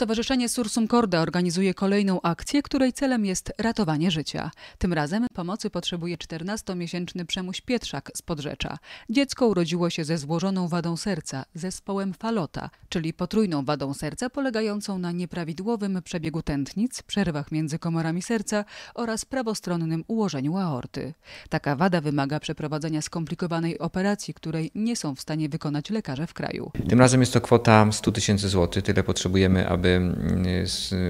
Stowarzyszenie Sursum Corda organizuje kolejną akcję, której celem jest ratowanie życia. Tym razem pomocy potrzebuje 14-miesięczny Przemuś Pietrzak z Podrzecza. Dziecko urodziło się ze złożoną wadą serca, zespołem falota, czyli potrójną wadą serca polegającą na nieprawidłowym przebiegu tętnic, przerwach między komorami serca oraz prawostronnym ułożeniu aorty. Taka wada wymaga przeprowadzenia skomplikowanej operacji, której nie są w stanie wykonać lekarze w kraju. Tym razem jest to kwota 100 tysięcy złotych. Tyle potrzebujemy, aby mm,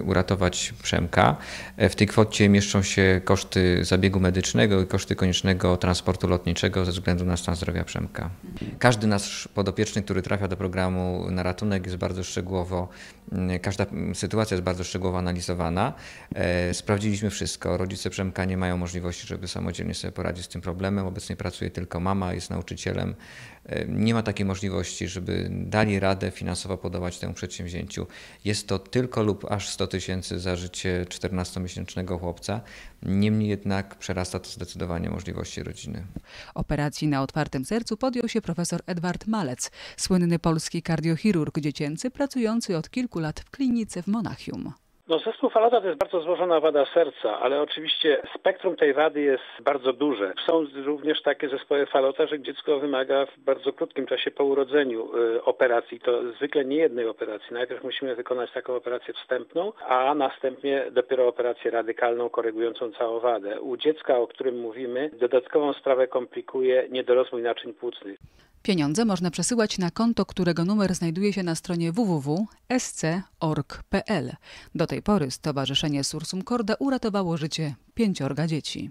uratować Przemka. E, w tej kwocie mieszczą się koszty zabiegu medycznego i koszty koniecznego transportu lotniczego ze względu na stan zdrowia Przemka. Każdy nasz podopieczny, który trafia do programu na ratunek jest bardzo szczegółowo, mm, każda sytuacja jest bardzo szczegółowo analizowana. E, sprawdziliśmy wszystko. Rodzice Przemka nie mają możliwości, żeby samodzielnie sobie poradzić z tym problemem. Obecnie pracuje tylko mama, jest nauczycielem. E, nie ma takiej możliwości, żeby dali radę finansowo podawać temu przedsięwzięciu. Jest to tylko lub aż 100 tysięcy za życie 14-miesięcznego chłopca. Niemniej jednak przerasta to zdecydowanie możliwości rodziny. Operacji na otwartym sercu podjął się profesor Edward Malec, słynny polski kardiochirurg dziecięcy pracujący od kilku lat w klinice w Monachium. No, zespół falota to jest bardzo złożona wada serca, ale oczywiście spektrum tej wady jest bardzo duże. Są również takie zespoły falota, że dziecko wymaga w bardzo krótkim czasie po urodzeniu y, operacji. To zwykle nie jednej operacji. Najpierw musimy wykonać taką operację wstępną, a następnie dopiero operację radykalną korygującą całą wadę. U dziecka, o którym mówimy, dodatkową sprawę komplikuje niedorozwój naczyń płucnych. Pieniądze można przesyłać na konto, którego numer znajduje się na stronie www.sc.org.pl. Do tej pory Stowarzyszenie Sursum Corda uratowało życie pięciorga dzieci.